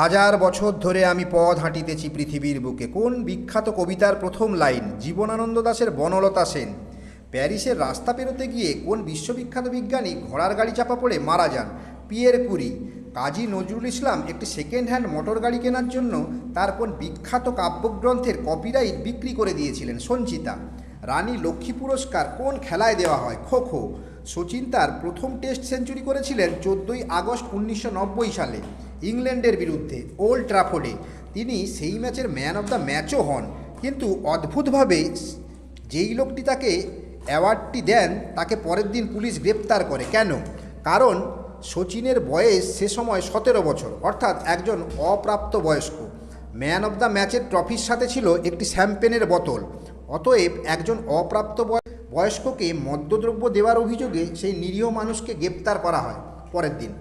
হাজার বছর ধরে আমি পথ হাঁটিতেছি পৃথিবীর বুকে। কোন বিখ্যাত কবিতার প্রথম লাইন? জীবনানন্দ দাশের বনলতা সেন। প্যারিসের রাস্তা পেরোতে গিয়ে কোন বিশ্ববিখ্যাত বিজ্ঞানী ঘোড়ার গাড়ি চাপা পড়ে মারা যান? পিয়ের কুরি কাজী নজরুল ইসলাম একটি সেকেন্ড হ্যান্ড মোটর গাড়ি কেনার জন্য তার কোন বিখ্যাত কাব্যগ্রন্থের কপিরাইট বিক্রি করে দিয়েছিলেন সঞ্চিতা? রানী লক্ষ্মী পুরস্কার কোন খেলায় দেওয়া হয়? খো খো। সচিন তার প্রথম টেস্ট সেঞ্চুরি করেছিলেন চোদ্দোই আগস্ট উনিশশো নব্বই সালে। ইংল্যান্ডের বিরুদ্ধে ওল্ড ট্রাফোর্ডে। তিনি সেই ম্যাচের ম্যান অফ দ্য ম্যাচও হন। কিন্তু অদ্ভুতভাবে যেই লোকটি তাকে অ্যাওয়ার্ডটি দেন, তাকে পরের দিন পুলিশ গ্রেপ্তার করে। কেন? কারণ সচিনের বয়স সে সময় সতেরো বছর, অর্থাৎ একজন অপ্রাপ্ত বয়স্ক ম্যান অফ দ্য ম্যাচের ট্রফির সাথে ছিল একটি শ্যাম্পেনের বোতল। অতএব একজন অপ্রাপ্ত বয়স্ককে মদ্যদ্রব্য দেওয়ার অভিযোগে সেই নিরীহ মানুষকে গ্রেপ্তার করা হয় পরের দিন।